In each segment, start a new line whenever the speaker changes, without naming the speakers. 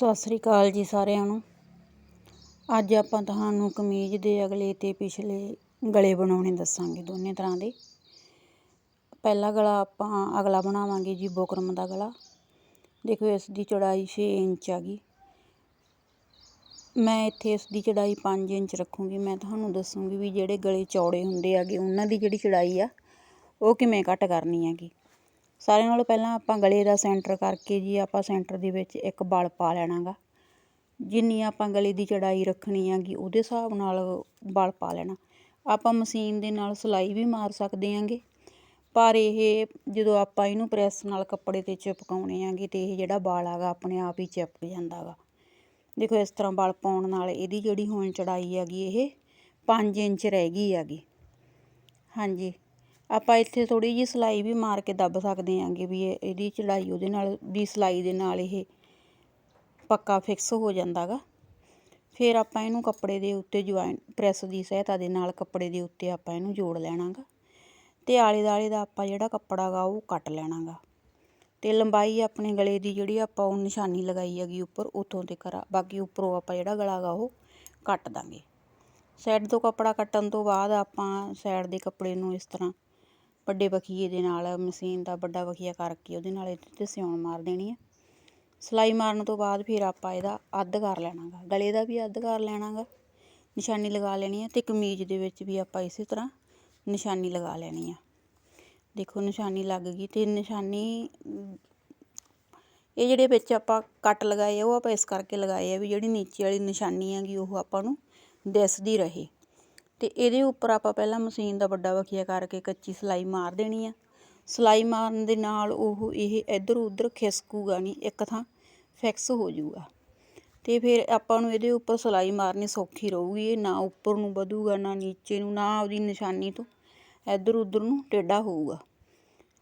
ਸਤਿ ਸ੍ਰੀ ਅਕਾਲ ਜੀ ਸਾਰਿਆਂ ਨੂੰ। ਅੱਜ ਆਪਾਂ ਤੁਹਾਨੂੰ ਕਮੀਜ਼ ਦੇ ਅਗਲੇ ਤੇ ਪਿਛਲੇ ਗਲੇ ਬਣਾਉਣੇ ਦੱਸਾਂਗੇ ਦੋਨੇ ਤਰ੍ਹਾਂ ਦੇ। ਪਹਿਲਾ ਗਲਾ ਆਪਾਂ ਅਗਲਾ ਬਣਾਵਾਂਗੇ ਜੀ ਬੋਕਰਮ ਦਾ ਗਲਾ। ਦੇਖੋ ਇਸ ਦੀ ਚੌੜਾਈ 6 ਇੰਚ ਆ ਗਈ। ਮੈਂ ਇੱਥੇ ਇਸ ਦੀ ਚੌੜਾਈ 5 ਇੰਚ ਰੱਖੂੰਗੀ। ਮੈਂ ਤੁਹਾਨੂੰ ਦੱਸੂੰਗੀ ਵੀ ਜਿਹੜੇ ਗਲੇ ਚੌੜੇ ਹੁੰਦੇ ਆਗੇ ਉਹਨਾਂ ਦੀ ਜਿਹੜੀ ਚੌੜਾਈ ਆ, ਉਹ ਕਿਵੇਂ ਘੱਟ ਕਰਨੀ ਹੈਗੀ। ਸਾਰਿਆਂ ਨਾਲੋਂ ਪਹਿਲਾਂ ਆਪਾਂ ਗਲੇ ਦਾ ਸੈਂਟਰ ਕਰਕੇ ਜੀ ਆਪਾਂ ਸੈਂਟਰ ਦੇ ਵਿੱਚ ਇੱਕ ਬਲ ਪਾ ਲੈਣਾ ਗਾ ਜਿੰਨੀ ਆਪਾਂ ਗਲੇ ਦੀ ਚੜਾਈ ਰੱਖਣੀ ਹੈਗੀ ਉਹਦੇ ਹਿਸਾਬ ਨਾਲ ਬਲ ਪਾ ਲੈਣਾ। ਆਪਾਂ ਮਸ਼ੀਨ ਦੇ ਨਾਲ ਸਿਲਾਈ ਵੀ ਮਾਰ ਸਕਦੇ ਆਂਗੇ ਪਰ ਇਹ ਜਦੋਂ ਆਪਾਂ ਇਹਨੂੰ ਪ੍ਰੈਸ ਨਾਲ ਕੱਪੜੇ ਤੇ ਚਿਪਕਾਉਣੇ ਆਂਗੇ ਤੇ ਇਹ ਜਿਹੜਾ ਬਾਲ ਆਗਾ ਆਪਣੇ ਆਪ ਹੀ ਚਿਪਕ ਜਾਂਦਾ ਗਾ ਦੇਖੋ ਇਸ ਤਰ੍ਹਾਂ ਬਲ ਪਾਉਣ ਨਾਲ ਇਹਦੀ ਜਿਹੜੀ ਹੁਣ ਚੜਾਈ ਹੈਗੀ ਇਹ 5 ਇੰਚ ਰਹਿ ਗਈ ਹੈਗੀ। ਹਾਂਜੀ। ਆਪਾਂ ਇੱਥੇ ਥੋੜ੍ਹੀ ਜਿਹੀ ਸਿਲਾਈ ਵੀ ਮਾਰ ਕੇ ਦੱਬ ਸਕਦੇ ਆਂਗੇ ਵੀ ਇਹ, ਇਹਦੀ ਚੜਾਈ ਉਹਦੇ ਨਾਲ, ਵੀ ਸਿਲਾਈ ਦੇ ਨਾਲ ਇਹ ਪੱਕਾ ਫਿਕਸ ਹੋ ਜਾਂਦਾ ਗਾ ਫਿਰ ਆਪਾਂ ਇਹਨੂੰ ਕੱਪੜੇ ਦੇ ਉੱਤੇ ਜੁਆਇਨ ਪ੍ਰੈਸ ਦੀ ਸਹਾਇਤਾ ਦੇ ਨਾਲ ਕੱਪੜੇ ਦੇ ਉੱਤੇ ਆਪਾਂ ਇਹਨੂੰ ਜੋੜ ਲੈਣਾਗਾ। ਤੇ ਆਲੇ ਦਾਲੇ ਦਾ ਆਪਾਂ ਜਿਹੜਾ ਕੱਪੜਾ ਗਾ ਉਹ ਕੱਟ ਲੈਣਾਗਾ। ਤੇ ਲੰਬਾਈ ਆਪਣੇ ਗਲੇ ਦੀ ਜਿਹੜੀ ਆਪਾਂ ਉਹ ਨਿਸ਼ਾਨੀ ਲਗਾਈ ਹੈਗੀ ਉੱਪਰ ਉਤੋਂ ਤੇ ਕਰਾ, ਬਾਕੀ ਉੱਪਰੋਂ ਆਪਾਂ ਜਿਹੜਾ ਗਲਾ ਗਾ ਉਹ ਕੱਟ ਦਾਂਗੇ। ਸਾਈਡ ਤੋਂ ਕੱਪੜਾ ਕੱਟਣ ਤੋਂ ਬਾਅਦ ਆਪਾਂ ਸਾਈਡ ਦੇ ਕੱਪੜੇ ਨੂੰ ਇਸ ਤਰ੍ਹਾਂ ਵੱਡੇ ਬਖੀਏ ਦੇ ਨਾਲ, ਮਸ਼ੀਨ ਦਾ ਵੱਡਾ ਬਖੀਆ ਕਰਕੇ ਉਹਦੇ ਨਾਲ ਇਹਦੇ 'ਤੇ ਸਿਉਣ ਮਾਰ ਦੇਣੀ ਆ। ਸਿਲਾਈ ਮਾਰਨ ਤੋਂ ਬਾਅਦ ਫਿਰ ਆਪਾਂ ਇਹਦਾ ਅੱਧ ਕਰ ਲੈਣਾ ਗਾ ਗਲੇ ਦਾ ਵੀ ਅੱਧ ਕਰ ਲੈਣਾ ਗਾ ਨਿਸ਼ਾਨੀ ਲਗਾ ਲੈਣੀ ਆ ਅਤੇ ਕਮੀਜ਼ ਦੇ ਵਿੱਚ ਵੀ ਆਪਾਂ ਇਸੇ ਤਰ੍ਹਾਂ ਨਿਸ਼ਾਨੀ ਲਗਾ ਲੈਣੀ ਆ। ਦੇਖੋ ਨਿਸ਼ਾਨੀ ਲੱਗ ਗਈ ਤੇ ਨਿਸ਼ਾਨੀ, ਇਹ ਜਿਹੜੇ ਵਿੱਚ ਆਪਾਂ ਕੱਟ ਲਗਾਏ ਆ, ਉਹ ਆਪਾਂ ਇਸ ਕਰਕੇ ਲਗਾਏ ਆ ਵੀ ਜਿਹੜੀ ਨੀਚੇ ਵਾਲੀ ਨਿਸ਼ਾਨੀ ਹੈਗੀ, ਉਹ ਆਪਾਂ ਨੂੰ ਦਿਸਦੀ ਰਹੇ। ਅਤੇ ਇਹਦੇ ਉੱਪਰ ਆਪਾਂ ਪਹਿਲਾਂ ਮਸ਼ੀਨ ਦਾ ਵੱਡਾ ਵਖੀਆ ਕਰਕੇ ਕੱਚੀ ਸਿਲਾਈ ਮਾਰ ਦੇਣੀ ਆ। ਸਿਲਾਈ ਮਾਰਨ ਦੇ ਨਾਲ ਉਹ ਇਹ ਇੱਧਰ ਉੱਧਰ ਖਿਸਕੂਗਾ ਨਹੀਂ, ਇੱਕ ਥਾਂ ਫਿਕਸ ਹੋ ਜਾਊਗਾ। ਤੇ ਫਿਰ ਆਪਾਂ ਨੂੰ ਇਹਦੇ ਉੱਪਰ ਸਿਲਾਈ ਮਾਰਨੀ ਸੌਖੀ ਰਹੂਗੀ, ਇਹ ਨਾ ਉੱਪਰ ਨੂੰ ਵਧੂਗਾ, ਨਾ ਨੀਚੇ ਨੂੰ, ਨਾ ਉਹਦੀ ਨਿਸ਼ਾਨੀ ਤੋਂ ਇੱਧਰ ਉੱਧਰ ਨੂੰ ਟੇਢਾ ਹੋਊਗਾ।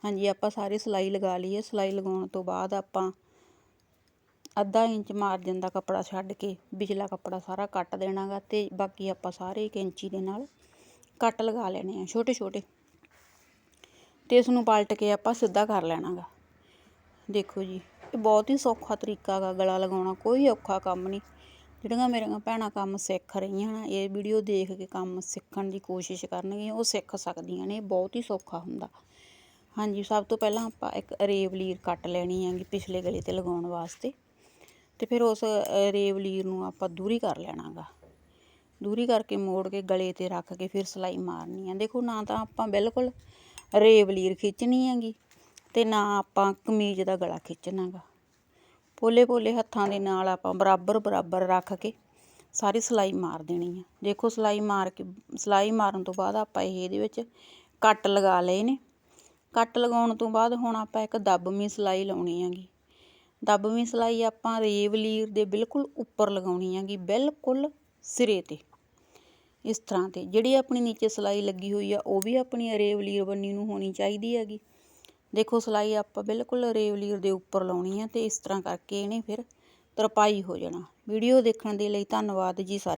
ਹਾਂਜੀ, ਆਪਾਂ ਸਾਰੇ ਸਿਲਾਈ ਲਗਾ ਲਈਏ ਸਿਲਾਈ ਲਗਾਉਣ ਤੋਂ ਬਾਅਦ ਆਪਾਂ ਅੱਧਾ ਇੰਚ ਮਾਰਜਨ ਦਾ ਕੱਪੜਾ ਛੱਡ ਕੇ, ਵਿਚਲਾ ਕੱਪੜਾ ਸਾਰਾ ਕੱਟ ਦੇਣਾ ਗਾ ਅਤੇ ਬਾਕੀ ਆਪਾਂ ਸਾਰੇ ਇੱਕ ਕੈਂਚੀ ਦੇ ਨਾਲ ਕੱਟ ਲਗਾ ਲੈਣੇ ਆ, ਛੋਟੇ ਛੋਟੇ। ਅਤੇ ਇਸ ਨੂੰ ਪਲਟ ਕੇ ਆਪਾਂ ਸਿੱਧਾ ਕਰ ਲੈਣਾ ਗਾ ਦੇਖੋ ਜੀ, ਇਹ ਬਹੁਤ ਹੀ ਸੌਖਾ ਤਰੀਕਾ ਗਾ ਗਲਾ ਲਗਾਉਣਾ, ਕੋਈ ਔਖਾ ਕੰਮ ਨਹੀਂ। ਜਿਹੜੀਆਂ ਮੇਰੀਆਂ ਭੈਣਾਂ ਕੰਮ ਸਿੱਖ ਰਹੀਆਂ ਹਨ ਇਹ ਵੀਡੀਓ ਦੇਖ ਕੇ ਕੰਮ ਸਿੱਖਣ ਦੀ ਕੋਸ਼ਿਸ਼ ਕਰਨਗੀਆਂ, ਉਹ ਸਿੱਖ ਸਕਦੀਆਂ ਨੇ ਬਹੁਤ ਹੀ ਸੌਖਾ ਹੁੰਦਾ। ਹਾਂਜੀ, ਸਭ ਤੋਂ ਪਹਿਲਾਂ ਆਪਾਂ ਇੱਕ ਰੇਵਲੀਰ ਕੱਟ ਲੈਣੀ ਹੈਗੀ ਪਿਛਲੇ ਗਲੇ ਤੇ ਲਗਾਉਣ ਵਾਸਤੇ। ਤੇ ਫਿਰ ਉਸ ਰੇਵਲੀਰ ਨੂੰ ਆਪਾਂ ਦੂਰੀ ਕਰ ਲੈਣਾਗਾ। ਦੂਰੀ ਕਰਕੇ ਮੋੜ ਕੇ ਗਲੇ ਤੇ ਰੱਖ ਕੇ ਫਿਰ ਸਲਾਈ ਮਾਰਨੀ ਆ। ਦੇਖੋ ਨਾ ਤਾਂ ਆਪਾਂ ਬਿਲਕੁਲ ਰੇਵਲੀਰ ਖਿੱਚਣੀ ਹੈਗੀ ਤੇ ਨਾ ਆਪਾਂ ਕਮੀਜ਼ ਦਾ ਗਲਾ ਖਿੱਚਣਾਗਾ। ਪੋਲੇ ਪੋਲੇ ਹੱਥਾਂ ਦੇ ਨਾਲ ਆਪਾਂ ਬਰਾਬਰ ਬਰਾਬਰ ਰੱਖ ਕੇ ਸਾਰੀ ਸਲਾਈ ਮਾਰ ਦੇਣੀ ਆ। ਦੇਖੋ ਸਲਾਈ ਮਾਰ ਕੇ, ਸਲਾਈ ਮਾਰਨ ਤੋਂ ਬਾਅਦ ਆਪਾਂ ਇਹ ਇਹਦੇ ਵਿੱਚ ਕੱਟ ਲਗਾ ਲਏ ਨੇ। ਕੱਟ ਲਗਾਉਣ ਤੋਂ ਬਾਅਦ ਹੁਣ ਆਪਾਂ ਇੱਕ ਦੱਬਵੀਂ ਸਲਾਈ ਲਾਉਣੀ ਹੈਗੀ। ਦੱਬਵੀਂ ਸਿਲਾਈ ਆਪਾਂ ਰੇਵਲੀਰ ਦੇ ਬਿਲਕੁਲ ਉੱਪਰ ਲਗਾਉਣੀ ਹੈਗੀ, ਬਿਲਕੁਲ ਸਿਰੇ ਤੇ। ਇਸ ਤਰ੍ਹਾਂ ਤੇ ਜਿਹੜੀ ਆਪਣੀ ਨੀਚੇ ਸਿਲਾਈ ਲੱਗੀ ਹੋਈ ਆ, ਉਹ ਵੀ ਆਪਣੀ ਰੇਵ ਲੀਰ ਬੰਨੀ ਨੂੰ ਹੋਣੀ ਚਾਹੀਦੀ ਹੈਗੀ। ਦੇਖੋ ਸਿਲਾਈ ਆਪਾਂ ਬਿਲਕੁਲ ਰੇਵਲੀਰ ਦੇ ਉੱਪਰ ਲਾਉਣੀ ਆ ਤੇ ਇਸ ਤਰ੍ਹਾਂ ਕਰਕੇ ਇਹਨੇ ਫਿਰ ਤਰਪਾਈ ਹੋ ਜਾਣਾ। ਵੀਡੀਓ ਦੇਖਣ ਦੇ ਲਈ ਧੰਨਵਾਦ ਜੀ ਸਾਰੇ